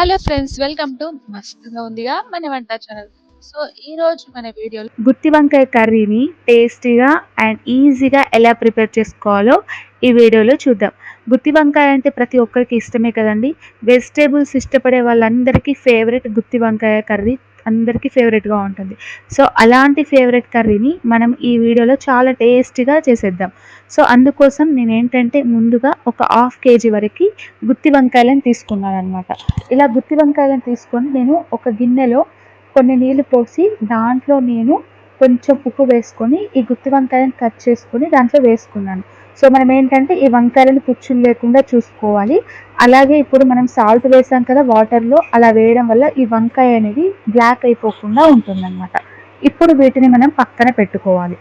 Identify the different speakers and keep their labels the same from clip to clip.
Speaker 1: Hello friends welcome to మస్తుగా ఉందిగా మన వంట ఛానల్. సో ఈ రోజు మన వీడియోలో
Speaker 2: గుత్తి వంకాయ కర్రీని టేస్టీగా అండ్ ఈజీగా ఎలా ప్రిపేర్ చేసుకోవాలో ఈ వీడియోలో చూద్దాం. గుత్తి వంకాయ అంటే ప్రతి ఒక్కరికి ఇష్టమే కదండి. వెజిటేబుల్స్ ఇష్టపడే వాళ్ళందరికీ ఫేవరెట్ గుత్తి వంకాయ కర్రీ అందరికీ ఫేవరెట్గా ఉంటుంది. సో అలాంటి ఫేవరెట్ కర్రీని మనం ఈ వీడియోలో చాలా టేస్టీగా చేసేద్దాం. సో అందుకోసం నేను ఏంటంటే ముందుగా ఒక హాఫ్ కేజీ వరకు గుత్తి వంకాయలను తీసుకున్నాను అనమాట ఇలా గుత్తి వంకాయలను తీసుకొని నేను ఒక గిన్నెలో కొన్ని నీళ్ళు పోసి దాంట్లో నేను కొంచెం ఉప్పు వేసుకొని ఈ గుత్తి వంకాయలను కట్ చేసుకొని దాంట్లో వేసుకున్నాను. సో మనం ఏంటంటే ఈ వంకాయలను పుచ్చులు లేకుండా చూసుకోవాలి. అలాగే ఇప్పుడు మనం సాల్ట్ వేసాం కదా వాటర్లో అలా వేయడం వల్ల ఈ వంకాయ అనేది బ్లాక్ అయిపోకుండా ఉంటుందన్నమాట. ఇప్పుడు వీటిని మనం పక్కన పెట్టుకోవాలి.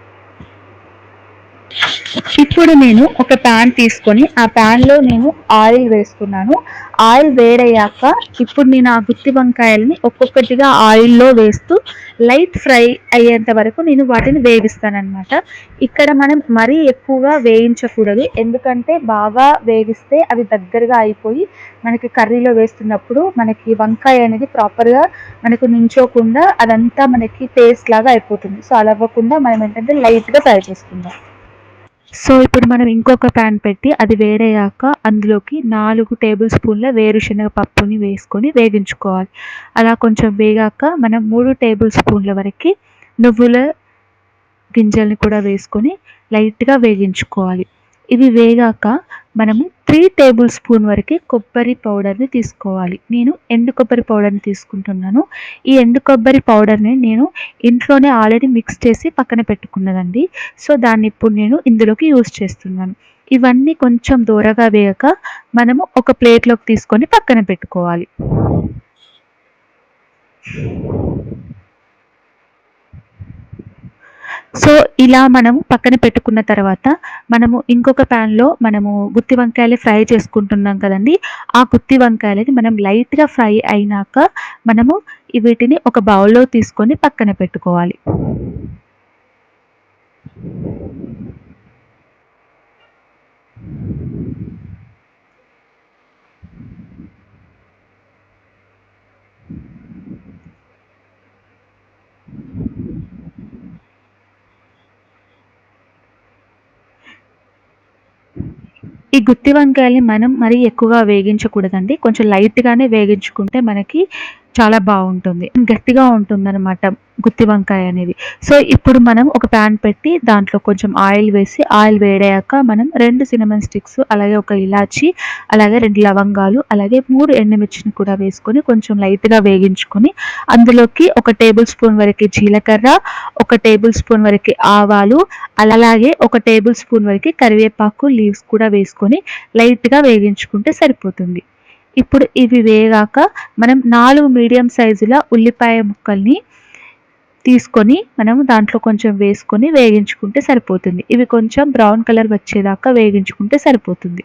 Speaker 2: ఇప్పుడు నేను ఒక ప్యాన్ తీసుకొని ఆ ప్యాన్లో నేను ఆయిల్ వేసుకున్నాను ఆయిల్ వేడయ్యాక ఇప్పుడు నేను ఆ గుత్తి వంకాయలని ఒక్కొక్కటిగా ఆయిల్లో వేస్తూ లైట్ ఫ్రై అయ్యేంత వరకు నేను వాటిని వేగిస్తానమాట ఇక్కడ మనం మరీ ఎక్కువగా వేయించకూడదు. ఎందుకంటే బాగా వేగిస్తే అవి దగ్గరగా అయిపోయి మనకి కర్రీలో వేస్తున్నప్పుడు మనకి వంకాయ అనేది ప్రాపర్గా మనకు నించోకుండా అదంతా మనకి పేస్ట్ లాగా అయిపోతుంది. సో అలా అవ్వకుండా మనం ఏంటంటే లైట్గా ఫ్రై చేసుకుందాం. సో ఇప్పుడు మనం ఇంకొక ప్యాన్ పెట్టి అది వేడయ్యాక అందులోకి నాలుగు టేబుల్ స్పూన్ల వేరుశనగ పప్పుని వేసుకొని వేగించుకోవాలి. అలా కొంచెం వేగాక మనం మూడు టేబుల్ స్పూన్ల వరకు నువ్వుల గింజల్ని కూడా వేసుకొని లైట్గా వేగించుకోవాలి. ఇవి వేగాక మనము త్రీ టేబుల్ స్పూన్ వరకు కొబ్బరి పౌడర్ని తీసుకోవాలి. నేను ఎండు కొబ్బరి పౌడర్ని తీసుకుంటున్నాను. ఈ ఎండు కొబ్బరి పౌడర్ని నేను ఇంట్లోనే ఆల్రెడీ మిక్స్ చేసి పక్కన పెట్టుకున్నదండి. సో దాన్ని ఇప్పుడు నేను ఇందులోకి యూజ్ చేస్తున్నాను. ఇవన్నీ కొంచెం దూరగా వేయక మనము ఒక ప్లేట్లోకి తీసుకొని పక్కన పెట్టుకోవాలి. సో ఇలా మనం పక్కన పెట్టుకున్న తర్వాత మనము ఇంకొక ప్యాన్లో మనము గుత్తి వంకాయలు ఫ్రై చేసుకుంటున్నాం కదండి. ఆ గుత్తి వంకాయలని మనం లైట్గా ఫ్రై అయినాక మనము వీటిని ఒక బౌల్లో తీసుకొని పక్కన పెట్టుకోవాలి. ఈ గుత్తి వంకాయల్ని మనం మరీ ఎక్కువగా వేగించకూడదండి. కొంచెం లైట్గానే వేగించుకుంటే మనకి చాలా బాగుంటుంది. గట్టిగా ఉంటుందన్నమాట గుత్తి వంకాయ అనేది. సో ఇప్పుడు మనం ఒక ప్యాన్ పెట్టి దాంట్లో కొంచెం ఆయిల్ వేసి ఆయిల్ వేడాక మనం రెండు సినిమన్ స్టిక్స్ అలాగే ఒక ఇలాచి అలాగే రెండు లవంగాలు అలాగే మూడు ఎండుమిర్చిని కూడా వేసుకొని కొంచెం లైట్గా వేగించుకొని అందులోకి ఒక టేబుల్ స్పూన్ వరకు జీలకర్ర ఒక టేబుల్ స్పూన్ వరకు ఆవాలు అలాగే ఒక టేబుల్ స్పూన్ వరకు కరివేపాకు లీవ్స్ కూడా వేసుకొని లైట్గా వేగించుకుంటే సరిపోతుంది. ఇప్పుడు ఇవి వేగాక మనం నాలుగు మీడియం సైజుల ఉల్లిపాయ ముక్కల్ని తీసుకొని మనం దాంట్లో కొంచెం వేసుకొని వేగించుకుంటే సరిపోతుంది. ఇవి కొంచెం బ్రౌన్ కలర్ వచ్చేదాకా వేగించుకుంటే సరిపోతుంది.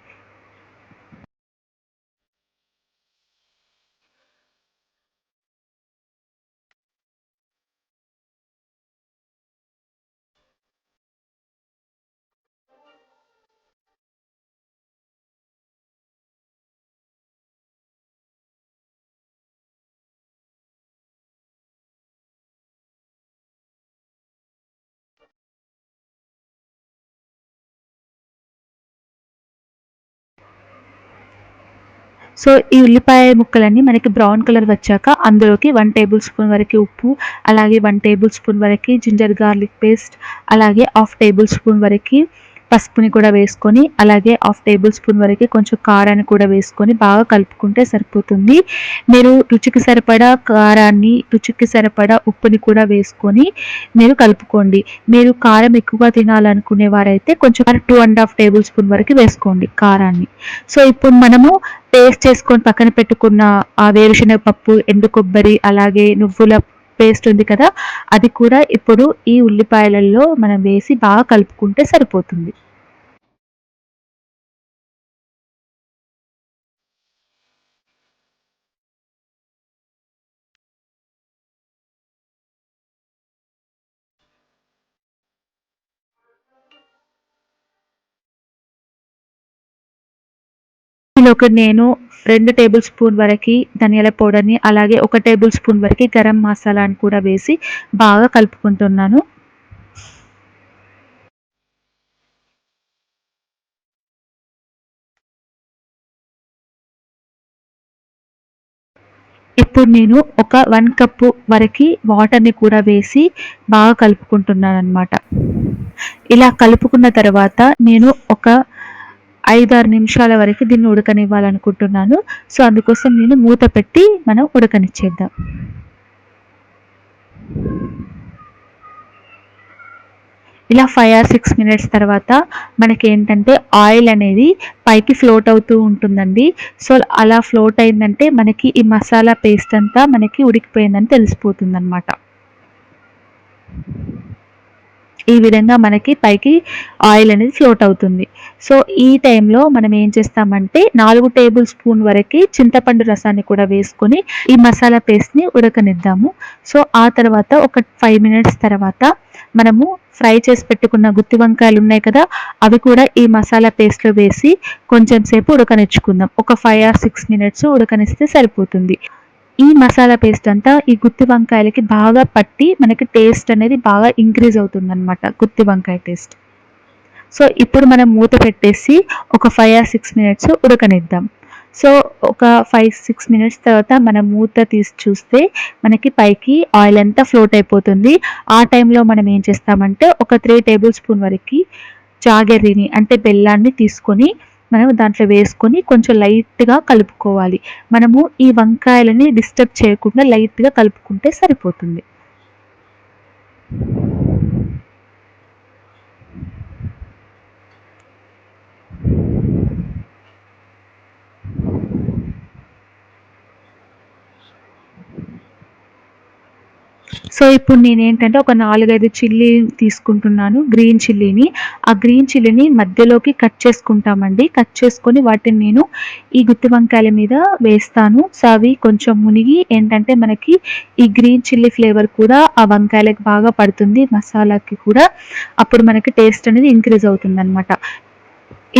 Speaker 2: సో ఈ ఉల్లిపాయ ముక్కలన్నీ మనకి బ్రౌన్ కలర్ వచ్చాక అందులోకి వన్ టేబుల్ స్పూన్ వరకు ఉప్పు అలాగే వన్ టేబుల్ స్పూన్ వరకు జింజర్ గార్లిక్ పేస్ట్ అలాగే హాఫ్ టేబుల్ స్పూన్ వరకు పసుపుని కూడా వేసుకొని అలాగే హాఫ్ టేబుల్ స్పూన్ వరకు కొంచెం కారాన్ని కూడా వేసుకొని బాగా కలుపుకుంటే సరిపోతుంది. మీరు రుచికి సరిపడా కారాన్ని రుచికి సరిపడా ఉప్పుని కూడా వేసుకొని మీరు కలుపుకోండి. మీరు కారం ఎక్కువగా తినాలనుకునే వారైతే కొంచెం two and half tablespoon వరకు వేసుకోండి కారాన్ని. సో ఇప్పుడు మనము పేస్ట్ చేసుకొని పక్కన పెట్టుకున్న ఆ వేరుశనగ పప్పు ఎండు కొబ్బరి అలాగే నువ్వుల పేస్ట్ ఉంది కదా అది కూడా ఇప్పుడు ఈ ఉల్లిపాయలలో మనం వేసి బాగా కలుపుకుంటే సరిపోతుంది. ఒకటి నేను రెండు టేబుల్ స్పూన్ వరకు ధనియాల పౌడర్ని అలాగే ఒక టేబుల్ స్పూన్ వరకు గరం మసాలాని కూడా వేసి బాగా కలుపుకుంటున్నాను. ఇప్పుడు నేను ఒక వన్ కప్పు వరకు వాటర్ని కూడా వేసి బాగా కలుపుకుంటున్నాను అనమాట ఇలా కలుపుకున్న తర్వాత నేను ఒక ఐదారు నిమిషాల వరకు దీన్ని ఉడకనివ్వాలనుకుంటున్నాను. సో అందుకోసం నేను మూత పెట్టి మనం ఉడకనిచ్చేద్దాం. ఇలా ఫైవ్ ఆర్ సిక్స్ మినిట్స్ తర్వాత మనకి ఏంటంటే ఆయిల్ అనేది పైకి ఫ్లోట్ అవుతూ ఉంటుందండి. సో అలా ఫ్లోట్ అయిందంటే మనకి ఈ మసాలా పేస్ట్ అంతా మనకి ఉడికిపోయిందని తెలిసిపోతుంది అనమాట ఈ విధంగా మనకి పైకి ఆయిల్ అనేది ఫ్లోట్ అవుతుంది. సో ఈ టైంలో మనం ఏం చేస్తామంటే నాలుగు టేబుల్ స్పూన్ వరకు చింతపండు రసాన్ని కూడా వేసుకొని ఈ మసాలా పేస్ట్ని ఉడకనిద్దాము. సో ఆ తర్వాత ఒక ఫైవ్ మినిట్స్ తర్వాత మనము ఫ్రై చేసి పెట్టుకున్న గుత్తి వంకాయలు ఉన్నాయి కదా అవి కూడా ఈ మసాలా పేస్ట్లో వేసి కొంచెం సేపు ఉడకనిచ్చుకుందాం. ఒక ఫైవ్ ఆర్ సిక్స్ మినిట్స్ ఉడకనిస్తే సరిపోతుంది. ఈ మసాలా పేస్ట్ అంతా ఈ గుత్తి వంకాయలకి బాగా పట్టి మనకి టేస్ట్ అనేది బాగా ఇంక్రీజ్ అవుతుంది అనమాట గుత్తి వంకాయ టేస్ట్ సో ఇప్పుడు మనం మూత పెట్టేసి ఒక ఫైవ్ ఆర్ సిక్స్ మినిట్స్ ఉడకనిద్దాం. సో ఒక ఫైవ్ సిక్స్ మినిట్స్ తర్వాత మనం మూత తీసి చూస్తే మనకి పైకి ఆయిల్ అంతా ఫ్లోట్ అయిపోతుంది. ఆ టైంలో మనం ఏం చేస్తామంటే ఒక త్రీ టేబుల్ స్పూన్ వరకు జాగరిని అంటే బెల్లాన్ని తీసుకొని మనం దాంట్లో వేసుకొని కొంచెం లైట్గా కలుపుకోవాలి. మనము ఈ వంకాయలని డిస్టర్బ్ చేయకుండా లైట్గా కలుపుకుంటే సరిపోతుంది. సో ఇప్పుడు నేను ఏంటంటే ఒక నాలుగైదు చిల్లీ తీసుకుంటున్నాను గ్రీన్ చిల్లీని. ఆ గ్రీన్ చిల్లీని మధ్యలోకి కట్ చేసుకుంటామండి. కట్ చేసుకొని వాటిని నేను ఈ గుత్తి వంకాయల మీద వేస్తాను. సో అవి కొంచెం మునిగి ఏంటంటే మనకి ఈ గ్రీన్ చిల్లీ ఫ్లేవర్ కూడా ఆ వంకాయలకు బాగా పడుతుంది మసాలాకి కూడా. అప్పుడు మనకి టేస్ట్ అనేది ఇంక్రీజ్ అవుతుంది అనమాట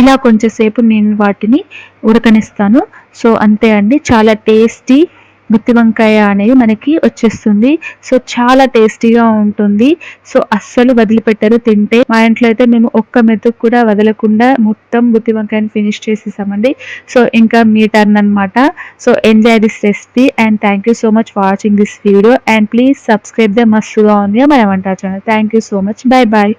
Speaker 2: ఇలా కొంచెంసేపు నేను వాటిని ఉడకనిస్తాను. సో అంతే అండి. చాలా టేస్టీ గుత్తి వంకాయ అనేది మనకి వచ్చేస్తుంది. సో చాలా టేస్టీగా ఉంటుంది. సో అస్సలు వదిలిపెట్టరు తింటే. మా ఇంట్లో అయితే మేము ఒక్క మెతుకు కూడా వదలకుండా మొత్తం గుత్తి వంకాయని ఫినిష్ చేసేసామండి. సో ఇంకా మీ టర్న్ అనమాట so enjoy this recipe and thank you so much watching this video. And please subscribe the మస్తుగా ఉంది మన వంట channel. Thank you so much. Bye bye